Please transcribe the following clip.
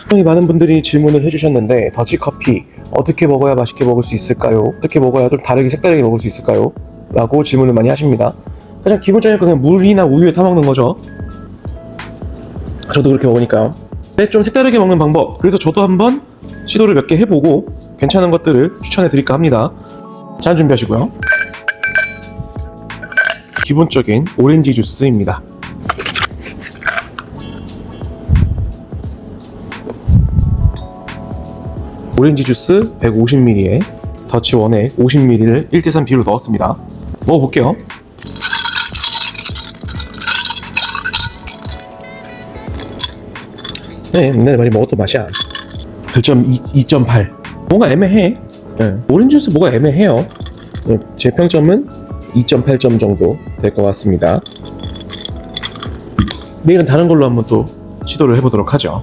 굉장히 많은 분들이 질문을 해주셨는데 더치커피 어떻게 먹어야 맛있게 먹을 수 있을까요? 어떻게 먹어야 좀 다르게 색다르게 먹을 수 있을까요? 라고 질문을 많이 하십니다. 그냥 기본적인 거 그냥 물이나 우유에 타먹는 거죠. 저도 그렇게 먹으니까요. 근데 좀 색다르게 먹는 방법. 그래서 저도 한번 시도를 몇 개 해보고 괜찮은 것들을 추천해 드릴까 합니다. 잘 준비하시고요. 기본적인 오렌지 주스입니다. 오렌지 주스 150ml에 더치원에 50ml를 1대3 비율로 넣었습니다. 먹어볼게요. 네, 옛날에 많이 먹었던 맛이야. 별점 2, 2.8. 뭔가 애매해. 네, 오렌지 주스 뭐가 애매해요. 네, 제 평점은 2.8점 정도 될 것 같습니다. 내일은 다른 걸로 한번 또 시도를 해보도록 하죠.